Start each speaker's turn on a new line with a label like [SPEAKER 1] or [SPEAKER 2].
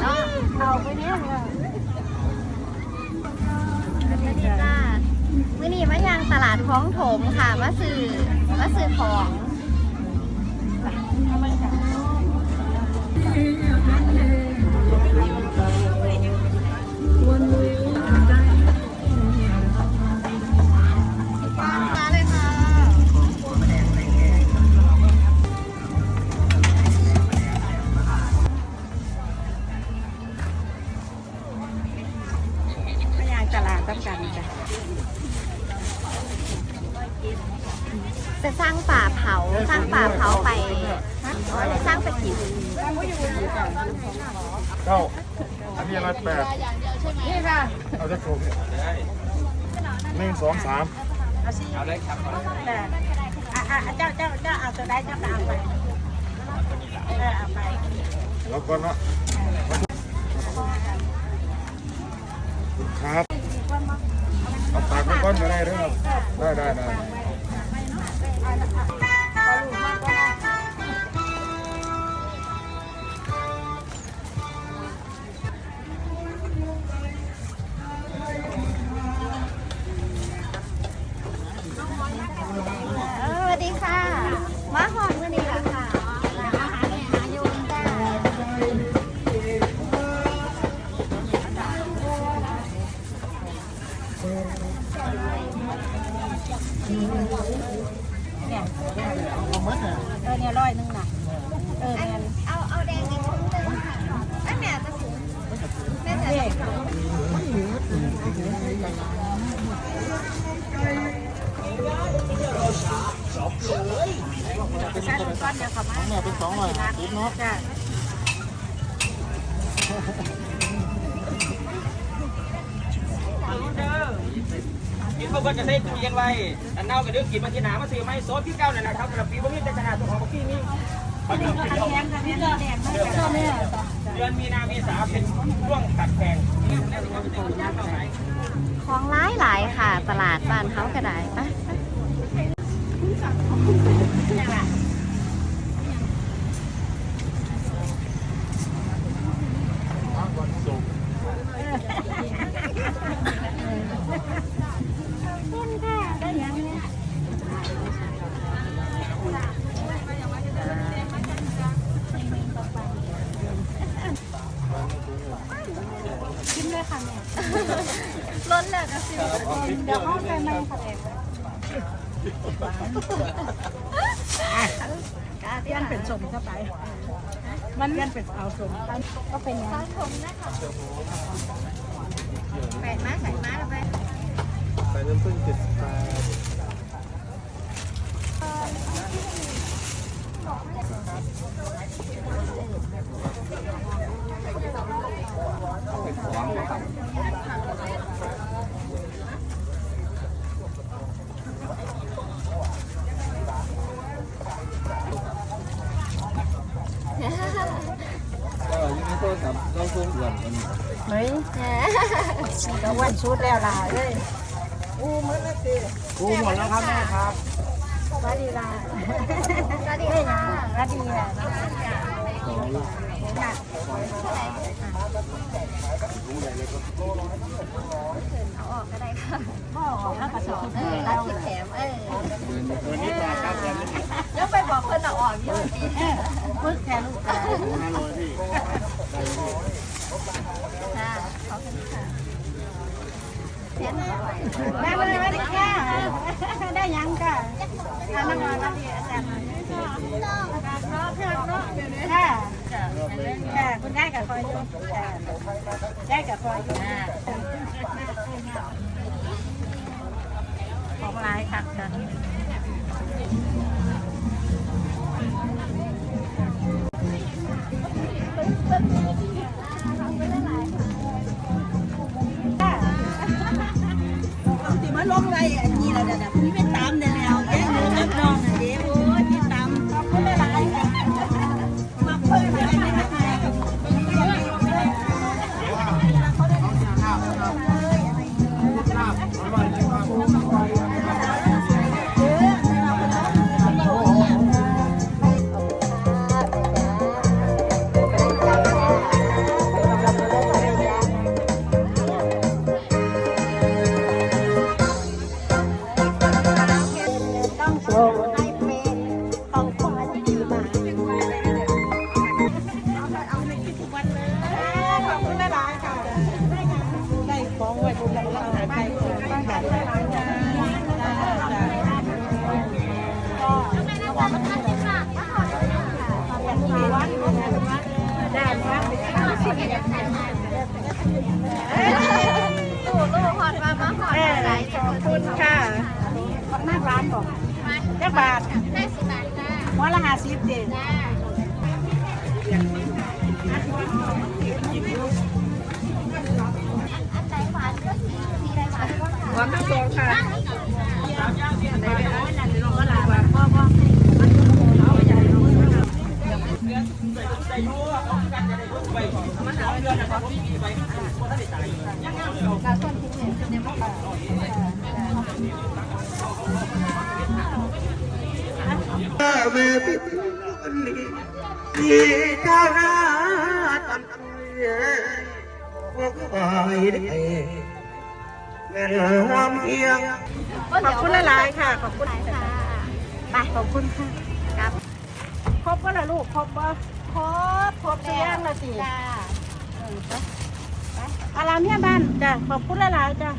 [SPEAKER 1] เนาะ
[SPEAKER 2] เอาไปเนี่ย
[SPEAKER 1] สวัสดีจ้ามื่อนี้มายางตลาดคลองถมค่ะมาซื้อมาซื้อของมา
[SPEAKER 2] ตลาดต้องกันจ้ะ
[SPEAKER 1] จะสร้างป่าเผาสร้างป่าเผาไปอ๋อจะสร้างไปกิน
[SPEAKER 3] เก้าอันนี้อะไรแปด
[SPEAKER 2] นี่ค่ะ
[SPEAKER 3] เอาจะครบเนี่ยหนึ่งสองสาม
[SPEAKER 2] เอาสิเอาเลยครับแต่อะอะเจ้าเจ้าเจ้าเอาตัวได้เจ้าก็เอาไปเออเอาไป
[SPEAKER 3] แล้วก็เนาะครับ เอาปากไว้ก้อนก็ได้เด้อครับได้ได้ได้
[SPEAKER 1] เออเนี่ย
[SPEAKER 2] ร้อยหนึงน่ะเออเนี่ย
[SPEAKER 1] เอาเอาแดงอีกถุงหนึงค่ะไอ้แม่จะถุงแม่จะ
[SPEAKER 2] นี่
[SPEAKER 1] ถุง
[SPEAKER 2] ใช้ก้อนเดียวค่ะมา
[SPEAKER 3] แม่เป็นสองร้อยห้าสิบเนาะ
[SPEAKER 2] จ้ะ
[SPEAKER 4] เพื่นจะได้ตู้เย็นไว้อันเน่ากับเดืองกินมาที่หนามาซื้อไม่โซดที่เก้านั่นนะครับสำหรับปีพวกนี้จะขนาดตัวของพี่นี่
[SPEAKER 2] นี่เดื
[SPEAKER 4] อนมีนาเมษาเป็นช่วงตัดแพง
[SPEAKER 1] ของร้ายหลายค่ะ ตลาดบ้านเขาก็ได้ปะป
[SPEAKER 2] ได้ยังเนี่ยชิมเลยค่ะแม่
[SPEAKER 1] ล้น เลยก็สิ
[SPEAKER 2] เดี๋ยวเขาไปไม่ค่ะเองเลี่ยนเป็นสมเข้าไป มันเลี่ยนเป็นเอาสมก็เป็นอย่าง
[SPEAKER 1] ข้าวถมนะคะแปดม้าใส่ม้าแล้วไป
[SPEAKER 3] ใส่น้ำผึ้งเจ็ดสิบแปด
[SPEAKER 2] เฮ้ยก็วันชุดแล้วล่ะเลย
[SPEAKER 3] กูหมดแล้วครับแม่ครับ
[SPEAKER 2] สวัสดีล่ะ
[SPEAKER 1] สวัสดี
[SPEAKER 2] เฮ้ยนะ
[SPEAKER 1] ค่ะ
[SPEAKER 2] สวัสดีอะค่ะ
[SPEAKER 1] เอาออกก็ได้ค่ะ
[SPEAKER 2] พ่อออกแล้วกระสอบ
[SPEAKER 1] เออรัดที่แถมเออ
[SPEAKER 3] วันนี้ปลาครับแกไม่
[SPEAKER 1] เดี๋ยวไปบอกเพิ่นเอาออกอยู่ดี
[SPEAKER 2] พึกแค่ลูกค้า
[SPEAKER 3] ห้าร้อยพี่
[SPEAKER 1] ค่ะขอบคุณค่ะเสียงอร่อย
[SPEAKER 2] ได้มาเลยสวัสดีค่ะได้ยังค่ะทานน้ำมันสวัสดีอาจารย์ค่ะค่ะคุณได้กับคอยอยู่ได้กับคอยอยู่ของลายค่ะ จ้ะที่มาล ได้ครับ
[SPEAKER 1] ลูกลูกหอดมามาหอดอะไร
[SPEAKER 2] ขอบคุณค่ะหน้าร้านบอกแค่บาท
[SPEAKER 1] ได้สิบบาทจ้า
[SPEAKER 2] หัวละห้าสิบเจ็ด
[SPEAKER 1] จ้าอันไหนหวานก็สีสีไหนหวานก็ค่ะ
[SPEAKER 2] หวานทั้งสองค่ะ
[SPEAKER 5] เมื่อพิธีวันที่เจ้าหน้าตันเยพวกคอยได้แม่หอมเอียง
[SPEAKER 2] ขอบคุณหลายๆค่ะ ขอบคุณ
[SPEAKER 1] ค่ะ
[SPEAKER 2] ไป ขอบคุณค่ะ
[SPEAKER 1] ครับ
[SPEAKER 2] ครบก็ละลูก ครบบ่
[SPEAKER 1] ครบ
[SPEAKER 2] ครบเสียงละสิ
[SPEAKER 1] จ้า
[SPEAKER 2] อารามเนี่ยบ้านจ้ะขอบคุณหลายๆจ้ะ